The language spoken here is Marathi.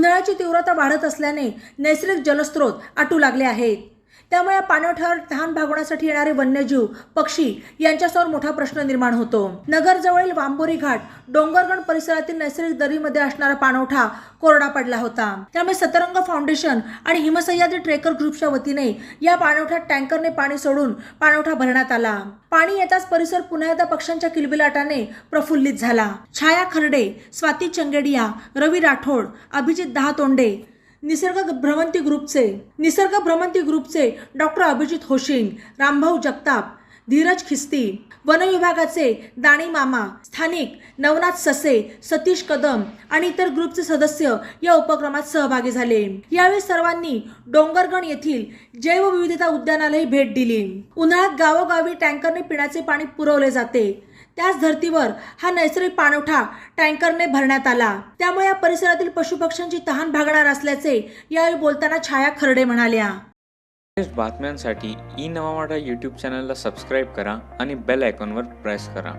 उन्हाळ्याची तीव्रता वाढत असल्याने नैसर्गिक जलस्रोत आटू लागले आहेत. त्यामुळे या पाणवठ्यावर तहान भागवण्यासाठी येणारे वन्यजीव पक्षी यांच्यासमोर मोठा प्रश्न निर्माण होतो. नगरजवळील वांबोरी घाट डोंगरगण परिसरातील नैसर्गिक दरीमध्ये असणारा पाणवठा कोरडा पडला होता. त्यामुळे सतरंग फाउंडेशन आणि हिमसह्याद्री ट्रेकर ग्रुपच्या वतीने या पाणवठ्यात टँकरने पाणी सोडून पाणवठा भरण्यात आला. पाणी येताच परिसर पुन्हा एकदा पक्ष्यांच्या किलबिलाटाने प्रफुल्लित झाला. छाया खर्डे स्वाती चंगेडिया रवी राठोड अभिजित दहातोंडे निसर्ग भ्रमंती ग्रुपचे निसर्ग भ्रमंती ग्रुपचे डॉक्टर अभिजित होशिंग रामभाऊ जगताप धीरज खिस्ती वन विभागाचे दाणी मामा स्थानिक नवनाथ ससे सतीश कदम आणि इतर ग्रुपचे सदस्य या उपक्रमात सहभागी झाले. यावेळी सर्वांनी डोंगरगण येथील जैवविविधता उद्यानालाही भेट दिली. उन्हाळ्यात गावोगावी टँकरने पिण्याचे पाणी पुरवले जाते. त्याच धर्तीवर हा नैसर्गिक पाणवठा टँकरने भरण्यात आला. त्यामुळे या परिसरातील पशुपक्ष्यांची तहान भागणार असल्याचे यावेळी बोलताना छाया खरडे म्हणाल्या. बातम्यांसाठी ई नवा यूट्यूब चॅनलला सबस्क्राईब करा आणि बेल आयकॉनवर प्रेस करा.